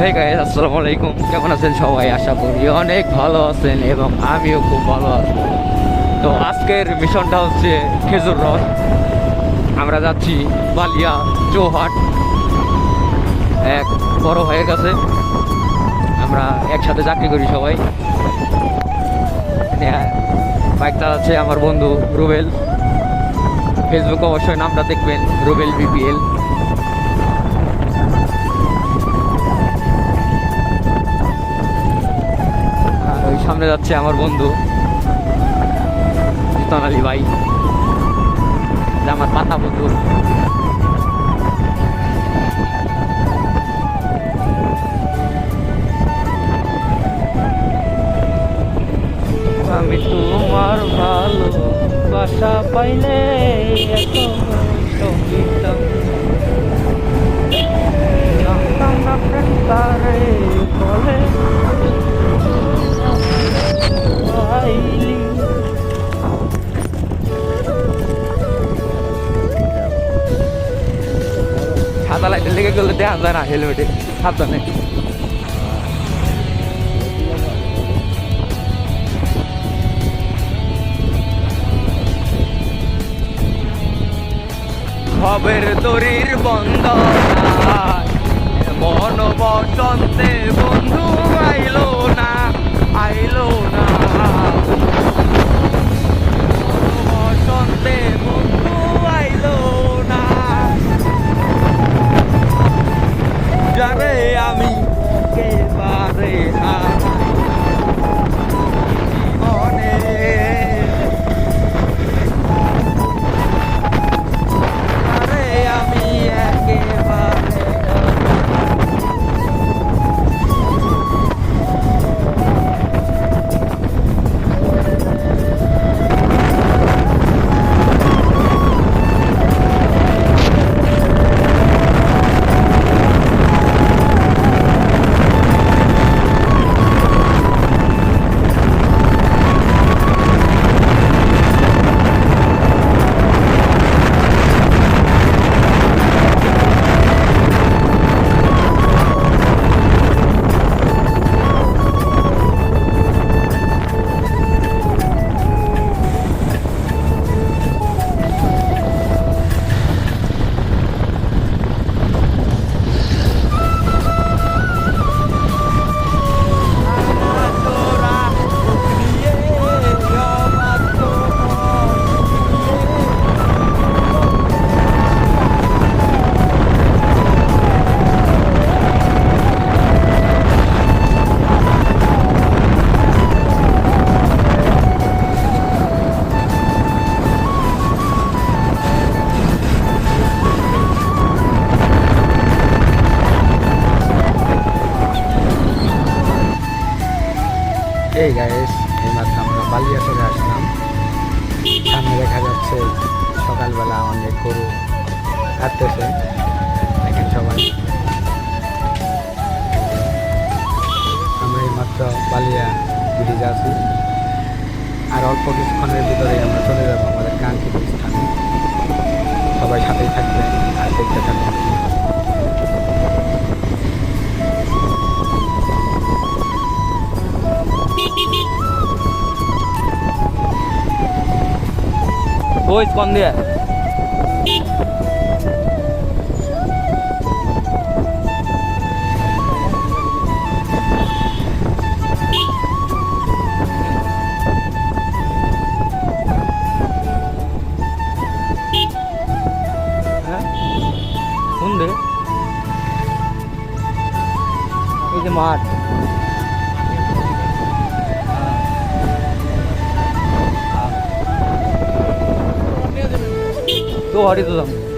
Hey guys আসসালামু আলাইকুম। কেমন আছেন সবাই? আশা করি অনেক ভালো আছেন এবং আমিও খুব ভালো আছি। তো আজকের মিশনটা হচ্ছে খেজুর রথ আমরা যাচ্ছি বালিয়া চৌহাট। এক বড় ভাইয়ের কাছে আমরা একসাথে চাকরি করি সবাই। হ্যাঁ, বাইক চালাচ্ছে আমার বন্ধু রুবেল। ফেসবুকে অবশ্যই নামটা দেখবেন রুবেল বিপিএল। সামনে যাচ্ছে আমার বন্ধু, জিতন আলী ভাই। আমার পাতা বন্ধু। আমি তোমার ভালো বাসা পাইলে তারে বলে আইলি ছাতা লাইটে লেগে গেলে দেখা যায় না হেলমেটে সাবধানে খবের বন্ধ মন বসন্তে বন্ধু আইলো না, আইলো বসন্তে বন্ধু আইলো না যারে আমি একেবারে জীবনে ওই কোন দিয়ে তো হরি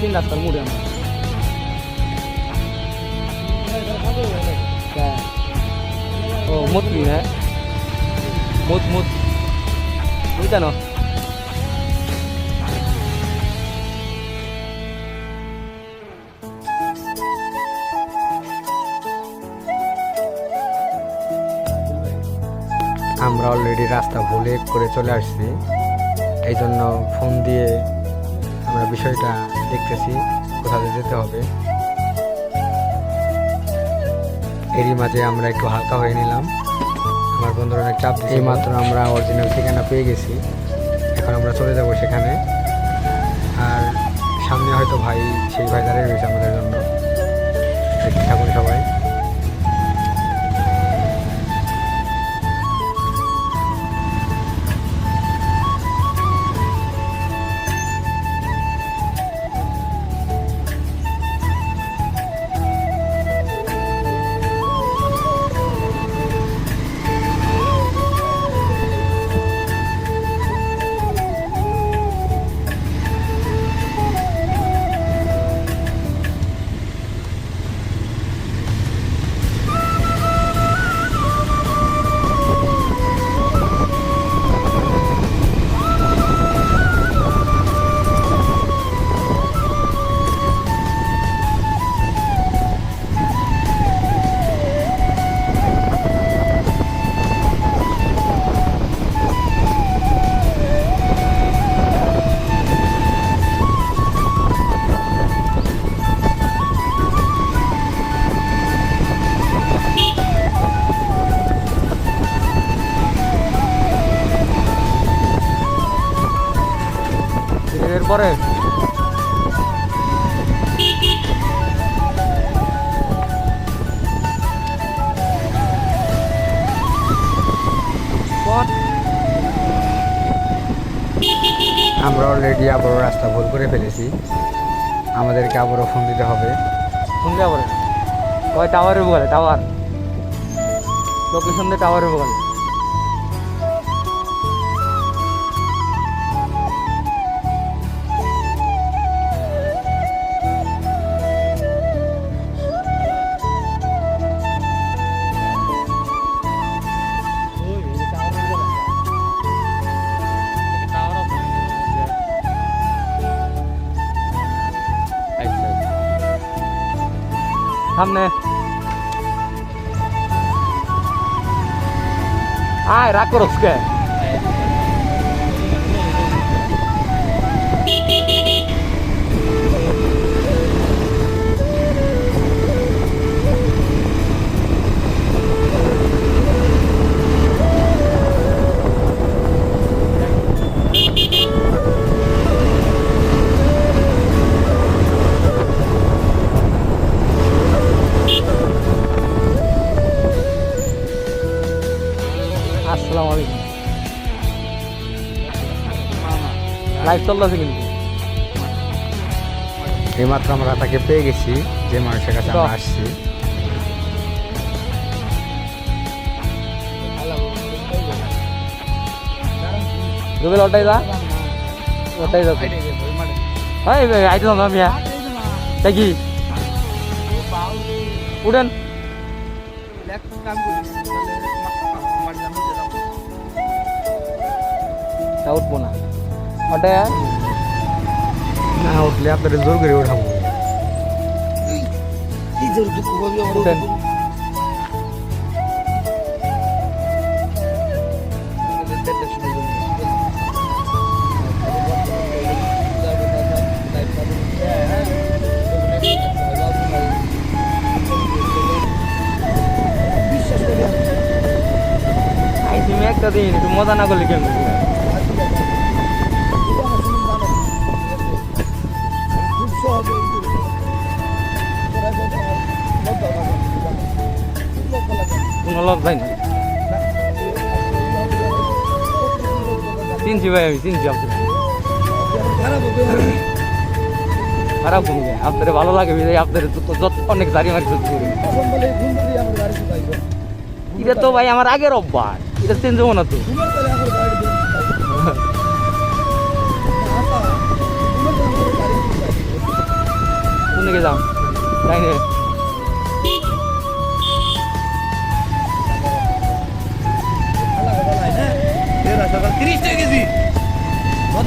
তিন রাস্তার মোড়ে আমার। হ্যাঁ। ও মতলি হ্যাঁ। মত মত বুঝতে না? আমরা অলরেডি রাস্তা ভুলে করে চলে আসছি। এই জন্য ফোন দিয়ে আমরা বিষয়টা দেখতেছি কোথাও যেতে হবে। এরই মাঝে আমরা একটু হালকা হয়ে নিলাম। আমার বন্ধুরা অনেক চাপ এই মাত্র আমরা অরিজিনাল ঠিকানা পেয়ে গেছি। এখন আমরা চলে যাব সেখানে। আর সামনে হয়তো ভাই, সেই ভাই দাঁড়িয়ে রয়েছে আমাদের জন্য। থাকুন সবাই। এরপরে আমরা অলরেডি আবারও রাস্তা ভুল করে ফেলেছি। আমাদেরকে আবারও ফোন দিতে হবে। শুনলে আবার কয় বলে টাওয়ার লোকেশন দিয়ে টাওয়ারের বলে সামনে। আয় রাগ করস কে? লাইভ চলতেছে কিন্তু। এইমাত্র আমরা তাকে পেয়ে গেছি যে মানুষের কাছে আমরা আসছি। রুবেল ওটাই যা ওটাই যা হাই আইতে না মিয়া। তাই কি? উঠেন। তা উঠবো না। ওটাই না উঠলে আপনাদের জোর করে ওঠাবো উঠেন। একটা দিন একটু মজা না করলে কেমন? কোনো না চিনছি ভাই আমি চিনছি আপনার খারাপ কোনো আপনার ভালো লাগে আপনার যত অনেক দাঁড়িয়ে মারি সহ্য করি। এটা তো ভাই আমার আগের অভ্যাস, এটা চেঞ্জ হব না তো। যাও?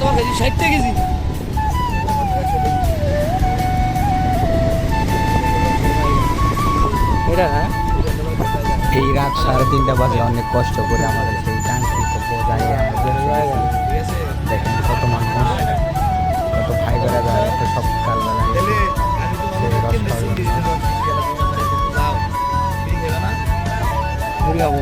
গতবার কেজি ষাট টাকা কেজি। এটা না? এই রাত সাড়ে তিনটা বাজে অনেক কষ্ট করে আমাদের সেই কাঙ্ক্ষিত দেখেন কত মানুষ কত ভাই বেড়া যায় কত সকালবেলায় সেই রস খাওয়ার জন্য। মুরগাবো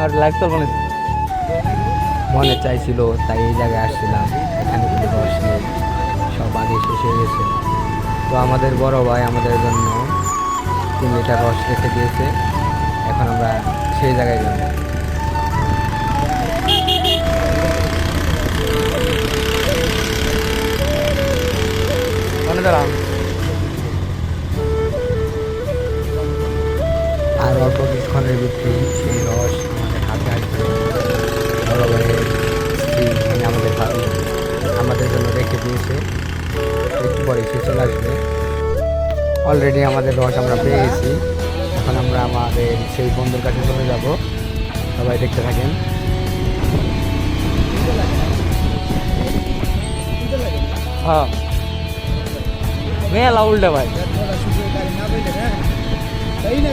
আর লাইভ চলবো না মনে চাইছিল, তাই এই জায়গায় আসছিলাম। এখানে কোনো রস নেই। সব আগে শেষ হয়ে গেছে। তো আমাদের বড় ভাই আমাদের জন্য তিন লিটার রস রেখে দিয়েছে। এখন আমরা সেই জায়গায় যাব। ওখানে দাঁড়ান আর অল্প কিছুক্ষণের ভিতরেই সেই রস আমাদের হাতে আসবে। বড় ভাইয়ের স্ত্রী আমাদের ভাবি আমাদের জন্য রেখে দিয়েছে। একটু পরে সে চলে আসবে। অলরেডি আমাদের রস আমরা পেয়ে গেছি। এখন আমরা আমাদের সেই বন্ধুর কাছে চলে যাব। সবাই দেখতে থাকেন। হ্যাঁ। মেলা উল্টে ভাই। তাই রে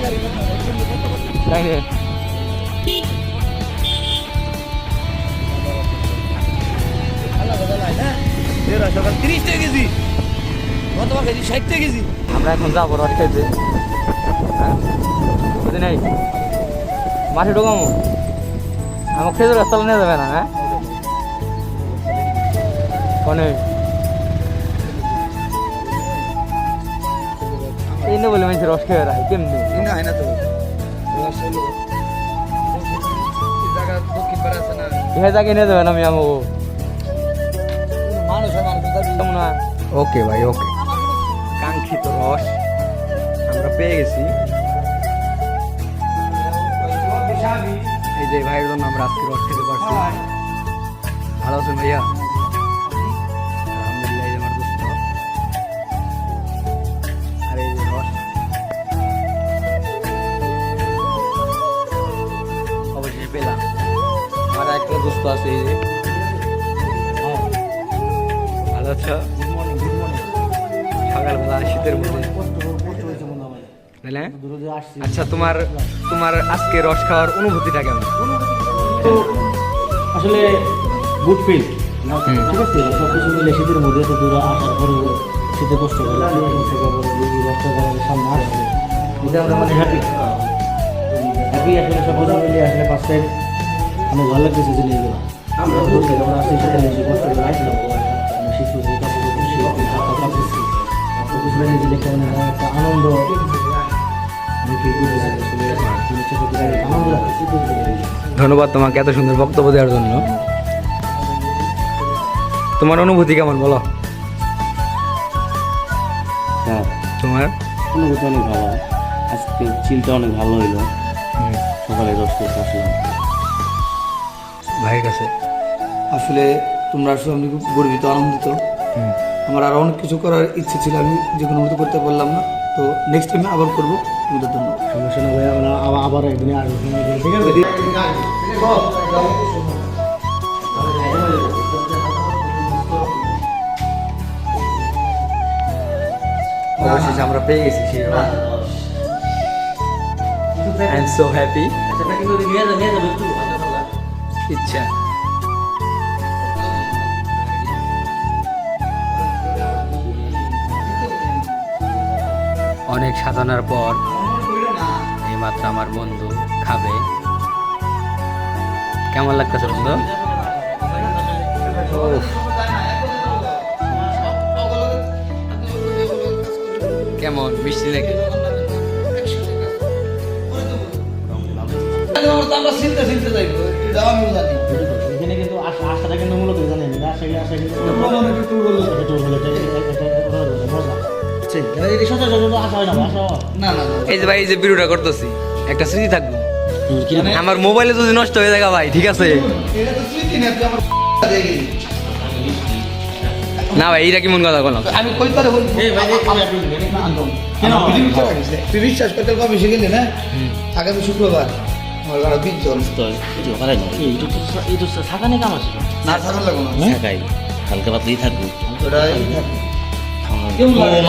সকাল তিরিশ টাকা কেজি গতবার কেজি ষাট টাকা কেজি আমরা এখন যাব রস খাইতে হ্যাঁ? বুঝি নাই? মাঠে ঢোকামো। আমার খেজুর রাস্তা নিয়ে যাবে না হ্যাঁ? কনে এই না বলে মানুষ রস খেয়ে রাখে কেমনি? না তো। রস হলো এই জায়গা দক্ষিণ পাড়ে আছে না। ইহে জাগে নিয়ে যাবে না আমি হয়? ওকে ভাই ওকে। কাঙ্ক্ষিত রস আমরা পেয়ে গেছি। এই যে ভাইয়ের জন্য আমরা আজকে রস খেতে পারছি। ভালো আছেন ভাইয়া? আচ্ছা তোমার তোমার আজকে রস খাওয়ার অনুভূতিটা কেমন? আসলে গুড ফিল ঠিক আছে সব কিছু মিলে শীতের মধ্যে এত দূরে আসার পরে শীতে কষ্ট করে করার সামনে আসবে এটা আমরা মানে হ্যাপি হ্যাপি আসলে সব কিছু মিলে আসলে ফার্স্ট টাইম অনেক ভালো লাগতেছে জিনিসগুলো আমরা বলতে আমরা নিজে কষ্ট করে আসলাম শীত করছি কাপড় করছি হাত মানে একটা আনন্দ ধন্যবাদ তোমাকে এত সুন্দর বক্তব্য দেওয়ার জন্য। তোমার অনুভূতি কেমন বলো? হ্যাঁ। তোমার? অনুভূতি অনেক ভালো। আজকে চিলটা অনেক ভালো হইল। সকালে দশ আসলাম। ভাইয়ের কাছে? আসলে তোমরা আসলে আমি খুব গর্বিত আনন্দিত। আমার আরও অনেক কিছু করার ইচ্ছে ছিল আমি যে কোনো মতো করতে পারলাম না। তো নেক্সট টাইমে আবার করব। তোমাদের জন্য সমস্যা না আমরা আবার আবার একদিনে আসব ঠিক আছে অবশেষে আমরা পেয়ে গেছি সেই আই এম ইচ্ছা অনেক সাধনার পর এইমাত্র আমার বন্ধু খাবে কেমন লাগতেছে বন্ধু কেমন মিষ্টি নাকি আমরা চিনতে চিনতে যাইবো এখানে কিন্তু আশা আশাটা কিন্তু মূলত জানেন না আশা আশা কিন্তু হয় হয়। এই যে ভাই এই যে ভিডিওটা করতেছি একটা স্মৃতি থাকব। আমার মোবাইলে যদি নষ্ট হয়ে যায় ভাই ঠিক আছে? না ভাই এইটা কি মন কথা বললাম আমি কই তারে বলি এই ভাই এই খাবার আপনি কেন? তুই বিশ্বাস করতে কবে এসে গেলি না আগামী শুক্রবার। তো এই কাম আছে না থাকার না। থাকাই হালকা পাতলাই থাকব। ও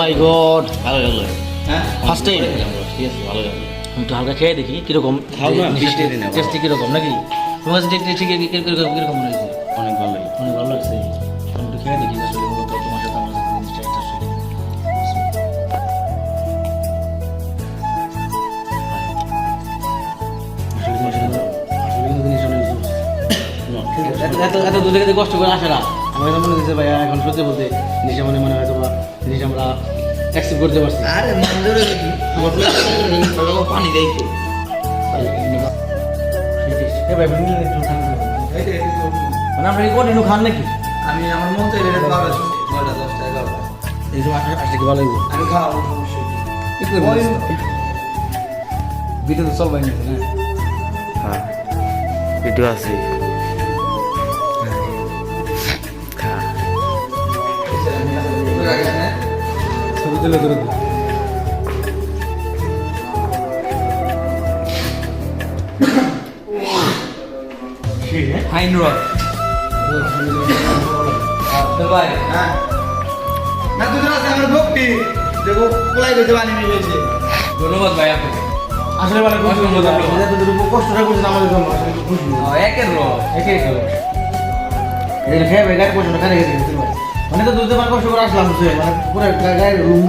মাই গড ভালো গেল হ্যাঁ? ফার্স্ট টাইম ঠিক আছে ভালো গেল একটু হালকা খেয়ে দেখি কীরকম। টেস্টি কীরকম নাকি? তোমার কাছে টেস্টি কীরকম কীরকম মনে হয়েছে? অনেক ভালো অনেক ভালো লাগছে। একটু খেয়ে দেখি তোমার সাথে আমার সাথে জিনিসটা ইন্টারেস্ট এত এত দূর কষ্ট করে আসে না। আমার মনে হচ্ছে ভাইয়া এখন সত্যি বলতে জিনিসটা মনে মনে হয়তো বা জিনিস আমরা অ্যাকসেপ্ট করতে পারছি। আরে মঞ্জুরে দেখি। আমার পানি খান। মানে আমরা কি কন্টিনিউ খান নাকি? আমি আমার মন চাইলে এটা পাবে নয়টা দশটা এগারোটা। এই যে আসলে আসলে কি ভালো লাগবে আমি খাওয়াবো সমস্যা ভিডিও তো না হ্যাঁ? হ্যাঁ। ভিডিও আছে। তুলে করে দিই রড ভাই হ্যাঁ। না আছে আমার ভক্তি। কোলাই ধন্যবাদ ভাই আপনাকে। আসলে ভালো কষ্ট করতে হবে এত দূর কষ্টটা করছেন আমাদের জন্য আসলে খুশি। একের রড একে একে এই খেয়ে ভাই গাড়ি খানে গেছে কিন্তু ভাই মানে তো দুধে মানে কষ্ট করে আসলাম সে মানে পুরো গায়ের রুম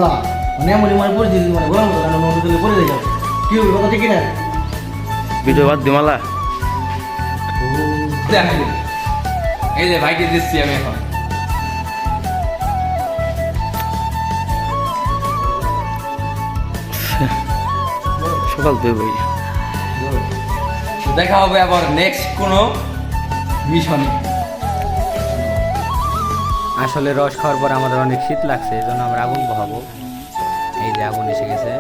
মানে এমনই মানে পরিস্থিতি মানে গরম হতো কারণ নদী তুলে পড়ে যাবে কি হবে কথা ঠিক না ভিডিও বাদ দিমালা এই যে ভাইকে দিচ্ছি আমি এখন। সকাল তো দেখা হবে আবার নেক্সট কোনো মিশনে। আসলে রস খাওয়ার পর আমাদের অনেক শীত লাগছে, এই জন্য আমরা আগুন বহাবো। এই যে আগুন এসে গেছে।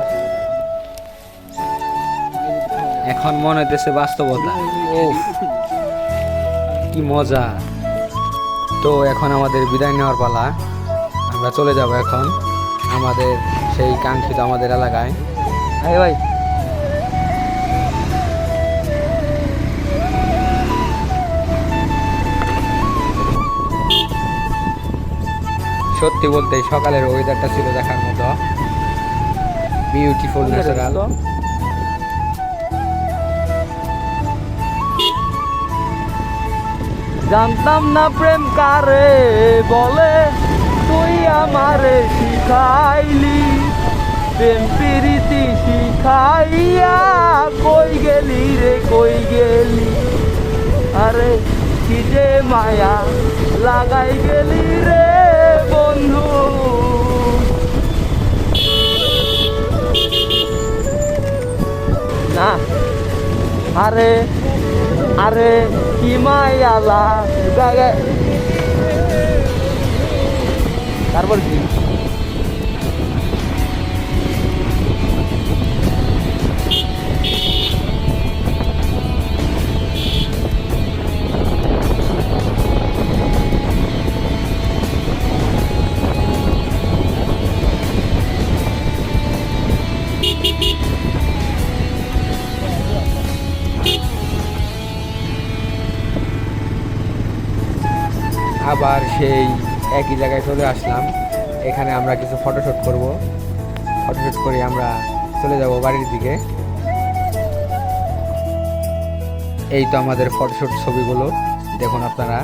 এখন মনে হইতেছে বাস্তবতা। ও কি মজা। তো এখন আমাদের বিদায় নেওয়ার পালা। আমরা চলে যাব এখন আমাদের সেই কাঙ্ক্ষিত আমাদের এলাকায়। আরে ভাই সত্যি বলতে সকালের ওয়েদারটা ছিল দেখার মতো। বিউটিফুল ন্যাচারাল জানতাম না প্রেম কারে বলে তুই আমারে শিখাইলি। প্রেম প্রীতি শিখাইয়া কই গেলি রে কই গেলি? আরে কি যে মায়া লাগাই গেলি রে। বন্ধু না আরে আরে কি মায়া লাগাই তারপর একই জায়গায় চলে আসলাম। এখানে আমরা কিছু ফটোশ্যুট করব। ফটোশ্যুট করে আমরা চলে যাব বাড়ির দিকে। এই তো আমাদের ফটোশ্যুট ছবিগুলো। দেখুন আপনারা।